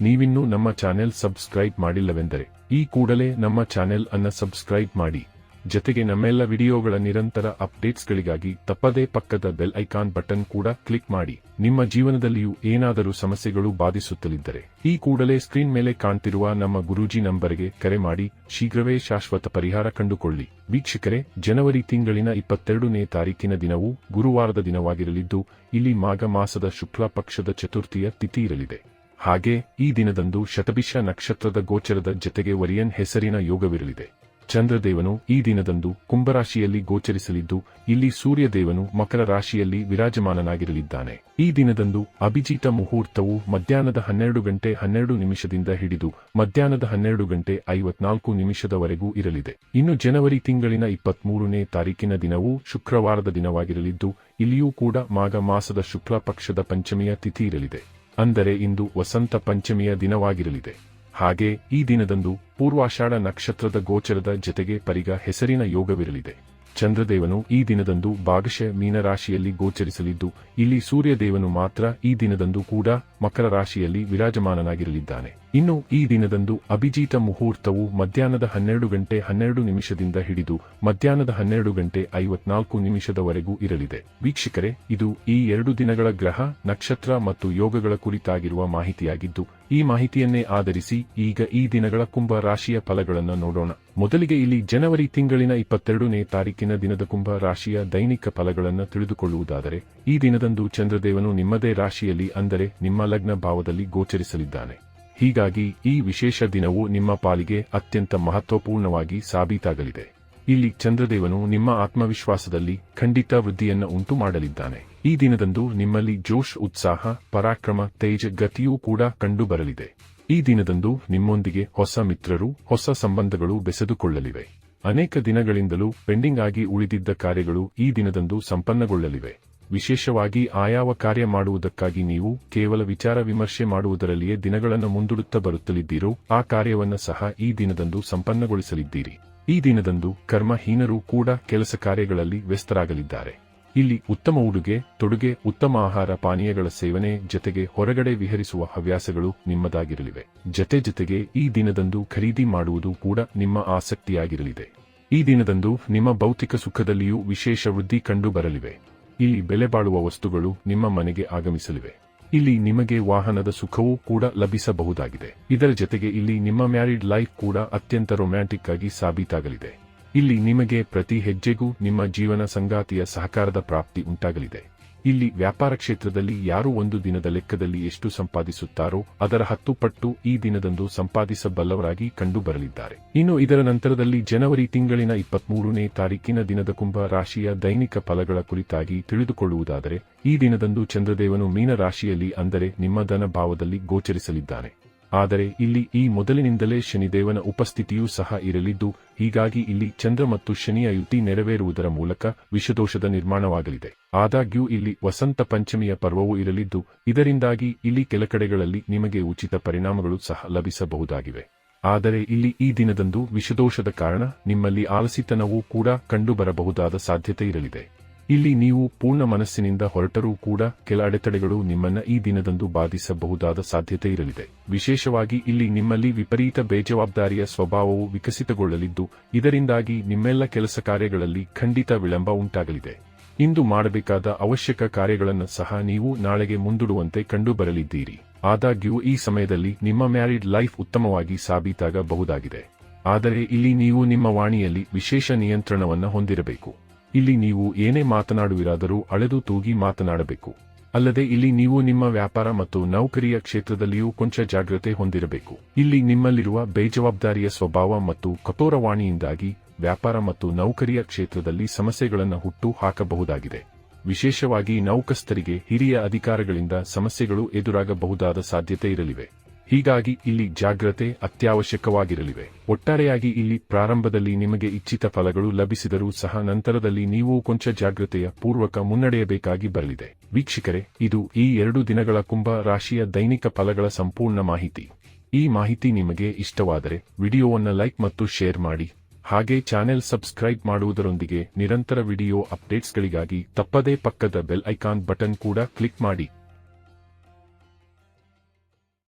ನೀವಿನ್ನೂ ನಮ್ಮ channel subscribe ಮಾಡಿಲ್ಲವೆಂದರೆ, ಈ ಕೂಡಲೇ ನಮ್ಮ ಚಾನೆಲ್ ಅನ್ನ ಸಬ್ಸ್ಕ್ರೈಬ್ ಮಾಡಿ. ಜತೆಗೆ ನಮ್ಮೆಲ್ಲ ವಿಡಿಯೋಗಳ ನಿರಂತರ ಅಪ್ಡೇಟ್ಸ್ಗಳಿಗಾಗಿ ತಪ್ಪದೇ ಪಕ್ಕದ ಬೆಲ್ ಐಕಾನ್ ಬಟನ್ ಕೂಡ ಕ್ಲಿಕ್ ಮಾಡಿ. ನಿಮ್ಮ ಜೀವನದಲ್ಲಿಯೂ ಏನಾದರೂ ಸಮಸ್ಯೆಗಳು ಬಾಧಿಸುತ್ತಲಿದ್ದರೆ, ಈ ಕೂಡಲೇ ಸ್ಕ್ರೀನ್ ಮೇಲೆ ಕಾಣ್ತಿರುವ ನಮ್ಮ ಗುರೂಜಿ ನಂಬರ್ಗೆ ಕರೆ ಮಾಡಿ, ಶೀಘ್ರವೇ ಶಾಶ್ವತ ಪರಿಹಾರ ಕಂಡುಕೊಳ್ಳಿ. ವೀಕ್ಷಕರೇ, ಜನವರಿ ತಿಂಗಳಿನ ಇಪ್ಪತ್ತೆರಡನೇ ತಾರೀಕಿನ ದಿನವು ಗುರುವಾರದ ದಿನವಾಗಿರಲಿದ್ದು, ಇಲ್ಲಿ ಮಾಘ ಮಾಸದ ಶುಕ್ಲ ಪಕ್ಷದ ಚತುರ್ಥಿಯ ತಿಥಿ ಇರಲಿದೆ. ಹಾಗೆ ಈ ದಿನದಂದು ಶತಭಿಷ ನಕ್ಷತ್ರದ ಗೋಚರದ ಜತೆಗೆ ವರಿಯನ್ ಹೆಸರಿನ ಯೋಗವಿರಲಿದೆ. ಚಂದ್ರದೇವನು ಈ ದಿನದಂದು ಕುಂಭರಾಶಿಯಲ್ಲಿ ಗೋಚರಿಸಲಿದ್ದು, ಇಲ್ಲಿ ಸೂರ್ಯದೇವನು ಮಕರ ರಾಶಿಯಲ್ಲಿ ವಿರಾಜಮಾನನಾಗಿರಲಿದ್ದಾನೆ. ಈ ದಿನದಂದು ಅಭಿಜಿತ ಮುಹೂರ್ತವು ಮಧ್ಯಾಹ್ನದ ಹನ್ನೆರಡು ಗಂಟೆ ಹನ್ನೆರಡು ನಿಮಿಷದಿಂದ ಹಿಡಿದು, ಮಧ್ಯಾಹ್ನದ ಹನ್ನೆರಡು ಗಂಟೆ ಐವತ್ನಾಲ್ಕು ನಿಮಿಷದವರೆಗೂ ಇರಲಿದೆ. ಇನ್ನು ಜನವರಿ ತಿಂಗಳಿನ ಇಪ್ಪತ್ಮೂರನೇ ತಾರೀಕಿನ ದಿನವೂ ಶುಕ್ರವಾರದ ದಿನವಾಗಿರಲಿದ್ದು, ಇಲ್ಲಿಯೂ ಕೂಡ ಮಾಘ ಮಾಸದ ಶುಕ್ಲ ಪಕ್ಷದ ಪಂಚಮಿಯ ತಿಥಿ ಇರಲಿದೆ. ಅಂದರೆ ಇಂದು ವಸಂತ ಪಂಚಮಿಯ ದಿನವಾಗಿರಲಿದೆ. ಹಾಗೆ ಈ ದಿನದಂದು ಪೂರ್ವಾಷಾಢ ನಕ್ಷತ್ರದ ಗೋಚರದ ಜತೆಗೆ ಪರಿಗ ಹೆಸರಿನ ಯೋಗವಿರಲಿದೆ. ಚಂದ್ರದೇವನು ಈ ದಿನದಂದು ಭಾಗಶಃ ಮೀನರಾಶಿಯಲ್ಲಿ ಗೋಚರಿಸಲಿದ್ದು, ಇಲ್ಲಿ ಸೂರ್ಯದೇವನು ಮಾತ್ರ ಈ ದಿನದಂದು ಕೂಡ ಮಕರ ರಾಶಿಯಲ್ಲಿ ವಿರಾಜಮಾನನಾಗಿರಲಿದ್ದಾನೆ. ಇನ್ನು ಈ ದಿನದಂದು ಅಭಿಜಿತ ಮುಹೂರ್ತವು ಮಧ್ಯಾಹ್ನದ ಹನ್ನೆರಡು ಗಂಟೆ ಹನ್ನೆರಡು ನಿಮಿಷದಿಂದ ಹಿಡಿದು ಮಧ್ಯಾಹ್ನದ ಹನ್ನೆರಡು ಗಂಟೆ ಐವತ್ನಾಲ್ಕು ನಿಮಿಷದವರೆಗೂ ಇರಲಿದೆ. ವೀಕ್ಷಕರೇ, ಇದು ಈ ಎರಡು ದಿನಗಳ ಗ್ರಹ, ನಕ್ಷತ್ರ ಮತ್ತು ಯೋಗಗಳ ಕುರಿತಾಗಿರುವ ಮಾಹಿತಿಯಾಗಿದ್ದು, ಈ ಮಾಹಿತಿಯನ್ನೇ ಆಧರಿಸಿ ಈಗ ಈ ದಿನಗಳ ಕುಂಭ ರಾಶಿಯ ಫಲಗಳನ್ನು ನೋಡೋಣ. ಮೊದಲಿಗೆ ಇಲ್ಲಿ ಜನವರಿ ತಿಂಗಳಿನ ಇಪ್ಪತ್ತೆರಡನೇ ತಾರೀಕಿನ ದಿನದ ಕುಂಭ ರಾಶಿಯ ದೈನಿಕ ಫಲಗಳನ್ನು ತಿಳಿದುಕೊಳ್ಳುವುದಾದರೆ, ಈ ದಿನದಂದು ಚಂದ್ರದೇವನು ನಿಮ್ಮದೇ ರಾಶಿಯಲ್ಲಿ ಅಂದರೆ ನಿಮ್ಮ ಲಗ್ನ ಭಾವದಲ್ಲಿ ಗೋಚರಿಸಲಿದ್ದಾನೆ. ಹೀಗಾಗಿ ಈ ವಿಶೇಷ ದಿನವು ನಿಮ್ಮ ಪಾಲಿಗೆ ಅತ್ಯಂತ ಮಹತ್ವಪೂರ್ಣವಾಗಿ ಸಾಬೀತಾಗಲಿದೆ. ಇಲ್ಲಿ ಚಂದ್ರದೇವನು ನಿಮ್ಮ ಆತ್ಮವಿಶ್ವಾಸದಲ್ಲಿ ಖಂಡಿತ ವೃದ್ಧಿಯನ್ನು ಉಂಟು ಮಾಡಲಿದ್ದಾನೆ. ಈ ದಿನದಂದು ನಿಮ್ಮಲ್ಲಿ ಜೋಶ್, ಉತ್ಸಾಹ, ಪರಾಕ್ರಮ, ತೇಜ ಗತಿಯೂ ಕೂಡ ಕಂಡುಬರಲಿದೆ. ಈ ದಿನದಂದು ನಿಮ್ಮೊಂದಿಗೆ ಹೊಸ ಮಿತ್ರರು, ಹೊಸ ಸಂಬಂಧಗಳು ಬೆಸೆದುಕೊಳ್ಳಲಿವೆ. ಅನೇಕ ದಿನಗಳಿಂದಲೂ ಪೆಂಡಿಂಗ್ ಆಗಿ ಉಳಿದಿದ್ದ ಕಾರ್ಯಗಳು ಈ ದಿನದಂದು ಸಂಪನ್ನಗೊಳ್ಳಲಿವೆ. ವಿಶೇಷವಾಗಿ ಆಯಾವ ಕಾರ್ಯ ಮಾಡುವುದಕ್ಕಾಗಿ ನೀವು ಕೇವಲ ವಿಚಾರ ವಿಮರ್ಶೆ ಮಾಡುವುದರಲ್ಲಿಯೇ ದಿನಗಳನ್ನು ಮುಂದೂಡುತ್ತಾ ಬರುತ್ತಲಿದ್ದೀರೋ, ಆ ಕಾರ್ಯವನ್ನು ಸಹ ಈ ದಿನದಂದು ಸಂಪನ್ನಗೊಳಿಸಲಿದ್ದೀರಿ. ಈ ದಿನದಂದು ಕರ್ಮಹೀನರು ಕೂಡ ಕೆಲಸ ಕಾರ್ಯಗಳಲ್ಲಿ ವ್ಯಸ್ತರಾಗಲಿದ್ದಾರೆ. ಇಲ್ಲಿ ಉತ್ತಮ ಉಡುಗೆ, ತೊಡುಗೆ, ಉತ್ತಮ ಆಹಾರ, ಪಾನೀಯಗಳ ಸೇವನೆ, ಜತೆಗೆ ಹೊರಗಡೆ ವಿಹರಿಸುವ ಹವ್ಯಾಸಗಳು ನಿಮ್ಮದಾಗಿರಲಿವೆ. ಜತೆ ಜತೆಗೆ ಈ ದಿನದಂದು ಖರೀದಿ ಮಾಡುವುದು ಕೂಡ ನಿಮ್ಮ ಆಸಕ್ತಿಯಾಗಿರಲಿದೆ. ಈ ದಿನದಂದು ನಿಮ್ಮ ಭೌತಿಕ ಸುಖದಲ್ಲಿಯೂ ವಿಶೇಷ ವೃದ್ಧಿ ಕಂಡು ಬರಲಿವೆ ಇಲ್ಲಿ ಬೆಲೆಬಾಳುವ ವಸ್ತುಗಳು ನಿಮ್ಮ ಮನೆಗೆ ಆಗಮಿಸಲಿವೆ. ಇಲ್ಲಿ ನಿಮಗೆ ವಾಹನದ ಸುಖವೂ ಕೂಡ ಲಭಿಸಬಹುದಾಗಿದೆ. ಇದರ ಜತೆಗೆ ಇಲ್ಲಿ ನಿಮ್ಮ ಮ್ಯಾರಿಡ್ ಲೈಫ್ ಕೂಡ ಅತ್ಯಂತ ರೊಮ್ಯಾಂಟಿಕ್ ಆಗಿ ಸಾಬೀತಾಗಲಿದೆ. ಇಲ್ಲಿ ನಿಮಗೆ ಪ್ರತಿ ಹೆಜ್ಜೆಗೂ ನಿಮ್ಮ ಜೀವನ ಸಂಗಾತಿಯ ಸಹಕಾರದ ಪ್ರಾಪ್ತಿ ಉಂಟಾಗಲಿದೆ. ಇಲ್ಲಿ ವ್ಯಾಪಾರ ಕ್ಷೇತ್ರದಲ್ಲಿ ಯಾರು ಒಂದು ದಿನದ ಲೆಕ್ಕದಲ್ಲಿ ಎಷ್ಟು ಸಂಪಾದಿಸುತ್ತಾರೋ, ಅದರ ಹತ್ತು ಪಟ್ಟು ಈ ದಿನದಂದು ಸಂಪಾದಿಸಬಲ್ಲವರಾಗಿ ಕಂಡುಬರಲಿದ್ದಾರೆ. ಇನ್ನು ಇದರ ನಂತರದಲ್ಲಿ ಜನವರಿ ತಿಂಗಳಿನ ಇಪ್ಪತ್ಮೂರನೇ ತಾರೀಕಿನ ದಿನದ ಕುಂಭ ರಾಶಿಯ ದೈನಿಕ ಫಲಗಳ ಕುರಿತಾಗಿ ತಿಳಿದುಕೊಳ್ಳುವುದಾದರೆ, ಈ ದಿನದಂದು ಚಂದ್ರದೇವನು ಮೀನ ರಾಶಿಯಲ್ಲಿ ಅಂದರೆ ನಿಮ್ಮ ಧನ ಭಾವದಲ್ಲಿ ಗೋಚರಿಸಲಿದ್ದಾನೆ. ಆದರೆ ಇಲ್ಲಿ ಈ ಮೊದಲಿನಿಂದಲೇ ಶನಿದೇವನ ಉಪಸ್ಥಿತಿಯೂ ಸಹ ಇರಲಿದ್ದು, ಹೀಗಾಗಿ ಇಲ್ಲಿ ಚಂದ್ರ ಮತ್ತು ಶನಿಯ ಯುತಿ ನೆರವೇರುವುದರ ಮೂಲಕ ವಿಷದೋಷದ ನಿರ್ಮಾಣವಾಗಲಿದೆ. ಆದಾಗ್ಯೂ ಇಲ್ಲಿ ವಸಂತ ಪಂಚಮಿಯ ಪರ್ವವೂ ಇರಲಿದ್ದು, ಇದರಿಂದಾಗಿ ಇಲ್ಲಿ ಕೆಲ ಕಡೆಗಳಲ್ಲಿ ನಿಮಗೆ ಉಚಿತ ಪರಿಣಾಮಗಳು ಸಹ ಲಭಿಸಬಹುದಾಗಿವೆ. ಆದರೆ ಇಲ್ಲಿ ಈ ದಿನದಂದು ವಿಷದೋಷದ ಕಾರಣ ನಿಮ್ಮಲ್ಲಿ ಆಲಸಿತನವೂ ಕೂಡ ಕಂಡುಬರಬಹುದಾದ ಸಾಧ್ಯತೆ ಇರಲಿದೆ. ಇಲ್ಲಿ ನೀವು ಪೂರ್ಣ ಮನಸ್ಸಿನಿಂದ ಹೊರಟರೂ ಕೂಡ ಕೆಲ ಅಡೆತಡೆಗಳು ನಿಮ್ಮನ್ನ ಈ ದಿನದಂದು ಬಾಧಿಸಬಹುದಾದ ಸಾಧ್ಯತೆ ಇರಲಿದೆ. ವಿಶೇಷವಾಗಿ ಇಲ್ಲಿ ನಿಮ್ಮಲ್ಲಿ ವಿಪರೀತ ಬೇಜವಾಬ್ದಾರಿಯ ಸ್ವಭಾವವು ವಿಕಸಿತಗೊಳ್ಳಲಿದ್ದು, ಇದರಿಂದಾಗಿ ನಿಮ್ಮೆಲ್ಲ ಕೆಲಸ ಕಾರ್ಯಗಳಲ್ಲಿ ಖಂಡಿತ ವಿಳಂಬ ಉಂಟಾಗಲಿದೆ. ಇಂದು ಮಾಡಬೇಕಾದ ಅವಶ್ಯಕ ಕಾರ್ಯಗಳನ್ನು ಸಹ ನೀವು ನಾಳೆಗೆ ಮುಂದೂಡುವಂತೆ ಕಂಡುಬರಲಿದ್ದೀರಿ. ಆದಾಗ್ಯೂ ಈ ಸಮಯದಲ್ಲಿ ನಿಮ್ಮ ಮ್ಯಾರಿಡ್ ಲೈಫ್ ಉತ್ತಮವಾಗಿ ಸಾಬೀತಾಗಬಹುದಾಗಿದೆ. ಆದರೆ ಇಲ್ಲಿ ನೀವು ನಿಮ್ಮ ವಾಣಿಯಲ್ಲಿ ವಿಶೇಷ ನಿಯಂತ್ರಣವನ್ನು ಹೊಂದಿರಬೇಕು. ಇಲ್ಲಿ ನೀವು ಏನೇ ಮಾತನಾಡುವಿರಾದರೂ ಅಳೆದು ತೂಗಿ ಮಾತನಾಡಬೇಕು. ಅಲ್ಲದೆ ಇಲ್ಲಿ ನೀವು ನಿಮ್ಮ ವ್ಯಾಪಾರ ಮತ್ತು ನೌಕರಿಯ ಕ್ಷೇತ್ರದಲ್ಲಿಯೂ ಕೊಂಚ ಜಾಗ್ರತೆ ಹೊಂದಿರಬೇಕು. ಇಲ್ಲಿ ನಿಮ್ಮಲ್ಲಿರುವ ಬೇಜವಾಬ್ದಾರಿಯ ಸ್ವಭಾವ ಮತ್ತು ಕಠೋರವಾಣಿಯಿಂದಾಗಿ ವ್ಯಾಪಾರ ಮತ್ತು ನೌಕರಿಯ ಕ್ಷೇತ್ರದಲ್ಲಿ ಸಮಸ್ಯೆಗಳನ್ನು ಹುಟ್ಟು ಹಾಕಬಹುದಾಗಿದೆ. ವಿಶೇಷವಾಗಿ ನೌಕಸ್ಥರಿಗೆ ಹಿರಿಯ ಅಧಿಕಾರಗಳಿಂದ ಸಮಸ್ಯೆಗಳು ಎದುರಾಗಬಹುದಾದ ಸಾಧ್ಯತೆ ಇರಲಿವೆ. ಹೀಗಾಗಿ ಇಲ್ಲಿ ಜಾಗ್ರತೆ ಅತ್ಯವಶ್ಯಕವಾಗಿರಲಿವೆ. ಒಟ್ಟಾರೆಯಾಗಿ ಇಲ್ಲಿ ಪ್ರಾರಂಭದಲ್ಲಿ ನಿಮಗೆ ಇಚ್ಛಿತ ಫಲಗಳು ಲಭಿಸಿದರೂ ಸಹ ನಂತರದಲ್ಲಿ ನೀವು ಕೊಂಚ ಜಾಗ್ರತೆಯ ಪೂರ್ವಕ ಮುನ್ನಡೆಯಬೇಕಾಗಿ ಬರಲಿದೆ. ವೀಕ್ಷಕರೇ, ಇದು ಈ ಎರಡು ದಿನಗಳ ಕುಂಭ ರಾಶಿಯ ದೈನಿಕ ಫಲಗಳ ಸಂಪೂರ್ಣ ಮಾಹಿತಿ. ಈ ಮಾಹಿತಿ ನಿಮಗೆ ಇಷ್ಟವಾದರೆ ವಿಡಿಯೋವನ್ನು ಲೈಕ್ ಮತ್ತು ಶೇರ್ ಮಾಡಿ. ಹಾಗೆ ಚಾನೆಲ್ ಸಬ್ಸ್ಕ್ರೈಬ್ ಮಾಡುವುದರೊಂದಿಗೆ ನಿರಂತರ ವಿಡಿಯೋ ಅಪ್ಡೇಟ್ಸ್ಗಳಿಗಾಗಿ ತಪ್ಪದೇ ಪಕ್ಕದ ಬೆಲ್ ಐಕಾನ್ ಬಟನ್ ಕೂಡ ಕ್ಲಿಕ್ ಮಾಡಿ.